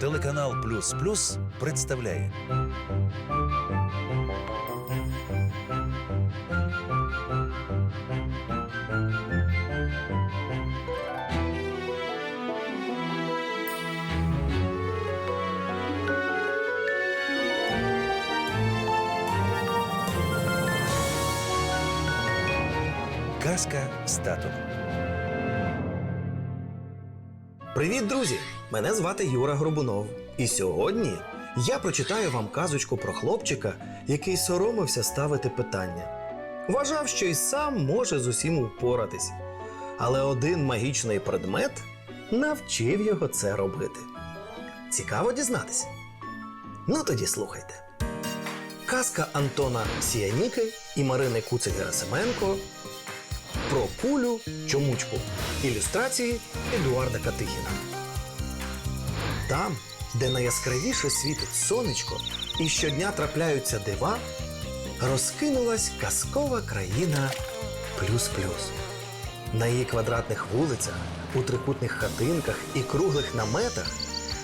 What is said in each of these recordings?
Телеканал Плюс Плюс представляє Казка з татом. Привіт, друзі! Мене звати Юра Горбунов. І сьогодні я прочитаю вам казочку про хлопчика, який соромився ставити питання. Вважав, що й сам може з усім упоратись. Але один магічний предмет навчив його це робити. Цікаво дізнатися. Ну тоді слухайте. Казка Антона Сіяніки і Марини Куцик Герасименко про кулю чомучку. Ілюстрації Едуарда Катихіна. Там, де найяскравіше світить сонечко і щодня трапляються дива, розкинулась казкова країна плюс-плюс. На її квадратних вулицях, у трикутних хатинках і круглих наметах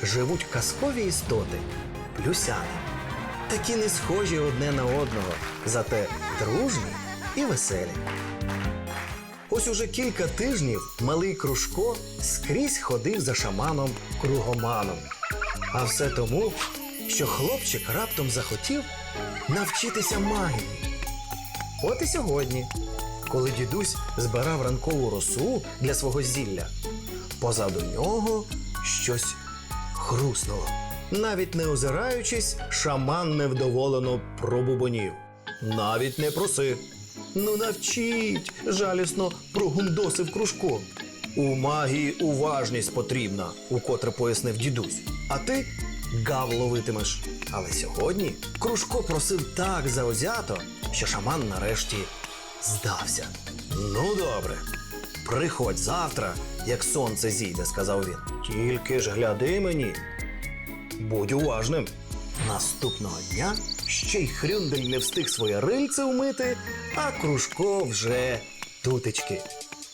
живуть казкові істоти плюсяни. Такі не схожі одне на одного, зате дружні і веселі. Ось уже кілька тижнів малий Кружко скрізь ходив за шаманом кругоманом. А все тому, що хлопчик раптом захотів навчитися магії. От і сьогодні, коли дідусь збирав ранкову росу для свого зілля, позаду нього щось хруснуло. Навіть не озираючись, шаман невдоволено пробубонів. Навіть не просив. Ну навчіть, жалісно прогундосив кружко. У магії уважність потрібна, укотре пояснив дідусь. А ти гав ловитимеш. Але сьогодні Кружко просив так заозято, що шаман нарешті здався. Ну, добре, приходь завтра, як сонце зійде, сказав він. Тільки ж гляди мені, Будь уважним. Наступного дня ще й Хрюндель не встиг своє рильце вмити, а Кружко вже тутечки.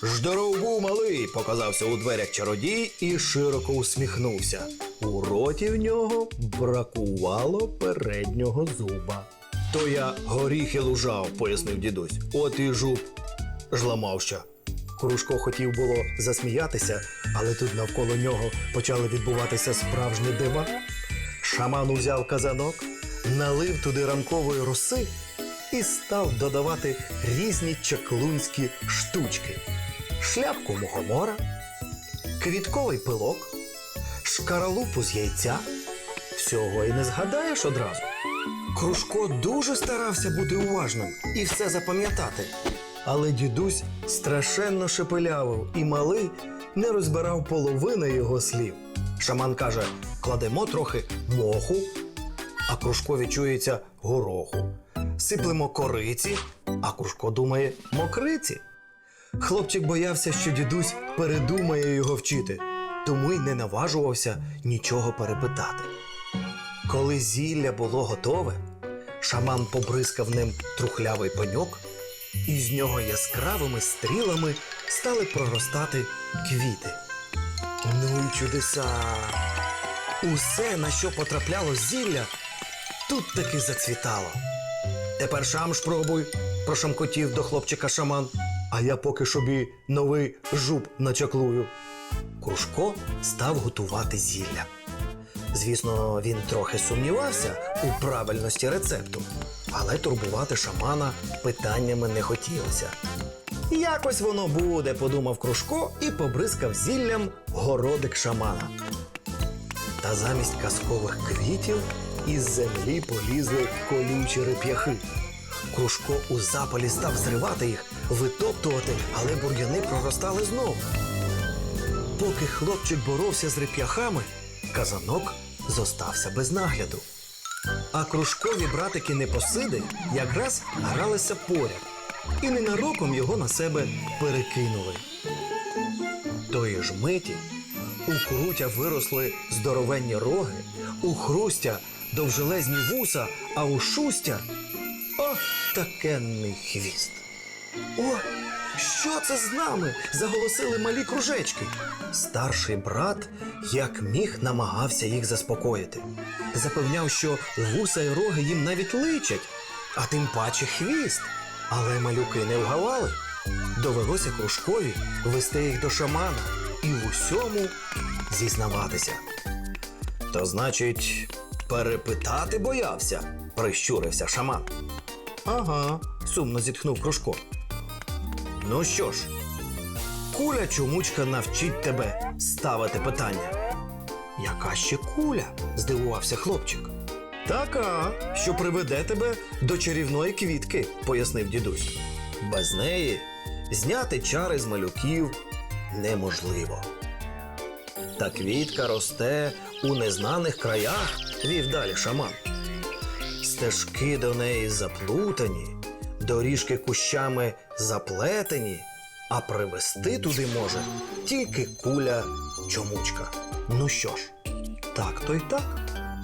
Здоров був малий, показався у дверях чародій і широко усміхнувся. У роті в нього бракувало переднього зуба. То я горіхи лужав, пояснив дідусь. От і жуб жламався. Кружко хотів було засміятися, але тут навколо нього почали відбуватися справжні дива. Шаман узяв казанок, налив туди ранкової роси і став додавати різні чаклунські штучки: шляпку мухомора, квітковий пилок, шкаралупу з яйця. Всього і не згадаєш одразу. Кружко дуже старався бути уважним і все запам'ятати. Але дідусь страшенно шепелявив, і малий не розбирав половини його слів. Шаман каже: кладемо трохи моху, а кружко відчується гороху. Сиплемо кориці, а кружко думає мокриці. Хлопчик боявся, що дідусь передумає його вчити, тому й не наважувався нічого перепитати. Коли зілля було готове, шаман побризкав ним трухлявий пеньок, і з нього яскравими стрілами стали проростати квіти. Ну і чудеса! Усе, на що потрапляло зілля, тут таки зацвітало. Тепер шам спробуй, прошамкотів до хлопчика шаман, а я поки собі новий жуб начаклую. Кружко став готувати зілля. Звісно, він трохи сумнівався у правильності рецепту, але турбувати шамана питаннями не хотілося. Якось воно буде, подумав Кружко і побризкав зіллям городик шамана. Та замість казкових квітів із землі полізли колючі реп'яхи. Кружко у запалі став зривати їх, витоптувати, але бур'яни проростали знову. Поки хлопчик боровся з реп'яхами, казанок зостався без нагляду. А кружкові братики непосиди якраз гралися поряд і ненароком його на себе перекинули. Тої ж миті у крутя виросли здоровенні роги, у хрустя довжелезні вуса, а у шустя о, такенний хвіст. О, Що це з нами? заголосили малі кружечки. Старший брат як міг намагався їх заспокоїти. Запевняв, що вуса й роги їм навіть личать, а тим паче хвіст. Але малюки не вгавали. Довелося кружкові вести їх до шамана і в усьому зізнаватися. То значить, перепитати боявся, прищурився шаман. Ага, сумно зітхнув Кружко. Ну що ж, куля чомучка навчить тебе ставити питання. Яка ще куля? здивувався хлопчик. Така, що приведе тебе до чарівної квітки, пояснив дідусь. Без неї зняти чари з малюків неможливо. Та квітка росте у незнаних краях, вів далі шаман. Стежки до неї заплутані, доріжки кущами заплетені, а привести туди може тільки куля чомучка. Ну що ж, так то й так.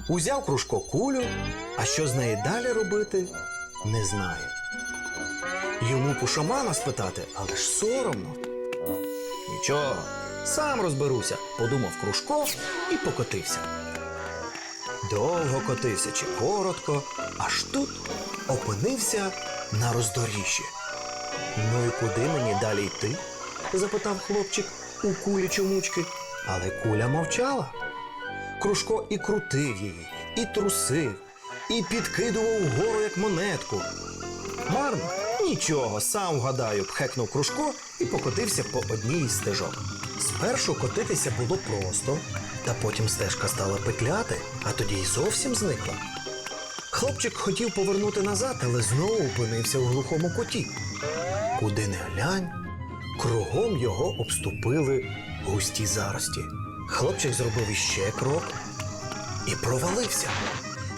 Узяв кружко кулю, а що з неї далі робити, не знає. Йому по шамана спитати, але ж соромно. Нічого, сам розберуся, подумав Кружко і покотився. Довго котився чи коротко, аж тут опинився на роздоріжжі. Ну і куди мені далі йти? запитав хлопчик у кулі чомучки, але куля мовчала. Кружко і крутив її, і трусив, і підкидував вгору, як монетку. Марно? Нічого, сам вгадаю, пхекнув Кружко і покотився по одній із стежок. Спершу котитися було просто, та потім стежка стала петляти, а тоді й зовсім зникла. Хлопчик хотів повернути назад, але знову опинився у глухому куті. Куди не глянь, кругом його обступили густі зарості. Хлопчик зробив іще крок і провалився.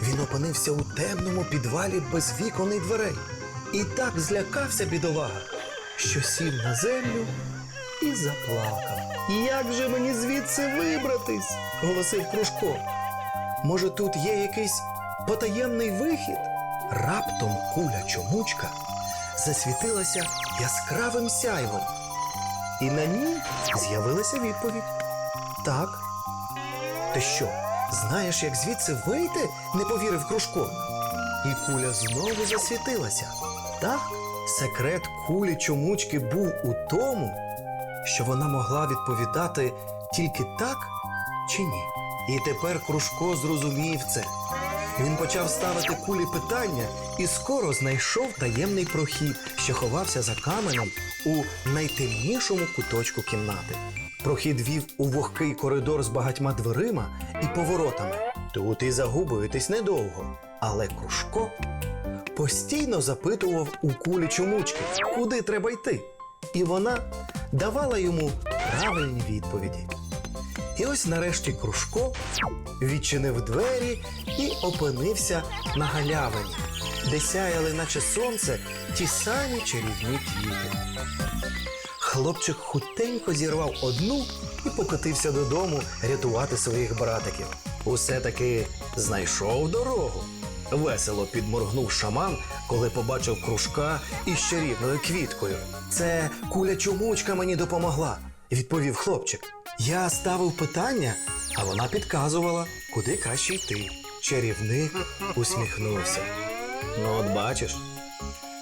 Він опинився у темному підвалі без вікон і дверей. І так злякався бідолага, що сів на землю і заплакав. Як же мені звідси вибратись? голосив Кружко. Може, тут є якийсь потаємний вихід? Раптом куля чомучка засвітилася яскравим сяйвом. І на ній з'явилася відповідь. Так. Ти що, знаєш, як звідси вийти? не повірив Кружко. І куля знову засвітилася. Так, секрет кулі чомучки був у тому, що вона могла відповідати тільки так чи ні. І тепер Кружко зрозумів це. Він почав ставити кулі питання і скоро знайшов таємний прохід, що ховався за каменем у найтемнішому куточку кімнати. Прохід вів у вогкий коридор з багатьма дверима і поворотами. Тут і загубитись недовго. Але Кружко постійно запитував у кулі чомучки, куди треба йти. І вона давала йому правильні відповіді. І ось нарешті Кружко відчинив двері і опинився на галявині, де сяяли, наче сонце, ті самі чарівні квіти. Хлопчик хутенько зірвав одну і покотився додому рятувати своїх братиків. Усе таки знайшов дорогу. Весело підморгнув шаман, коли побачив кружка із чарівною квіткою. Це куля чумучка мені допомогла, відповів хлопчик. Я ставив питання, а вона підказувала, куди краще йти. Чарівник усміхнувся. Ну, от бачиш,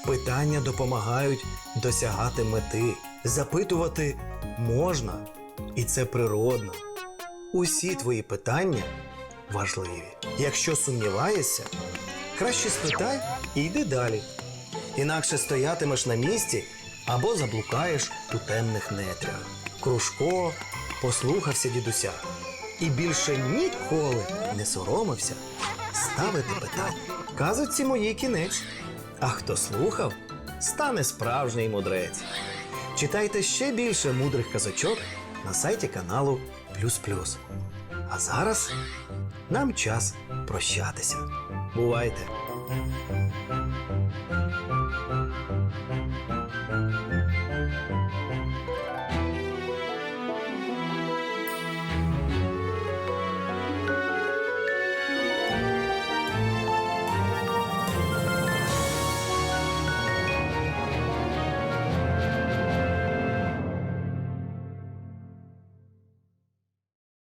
питання допомагають досягати мети. Запитувати можна, і це природно. Усі твої питання важливі. Якщо сумніваєшся, краще спитай і йди далі. Інакше стоятимеш на місці або заблукаєш у темних нетрях. Кружко послухався дідуся і більше ніколи не соромився ставити питання. Казуці мої кінець. А хто слухав, стане справжній мудрець. Читайте ще більше мудрих казочок на сайті каналу Плюс Плюс. А зараз нам час прощатися. वो आए थे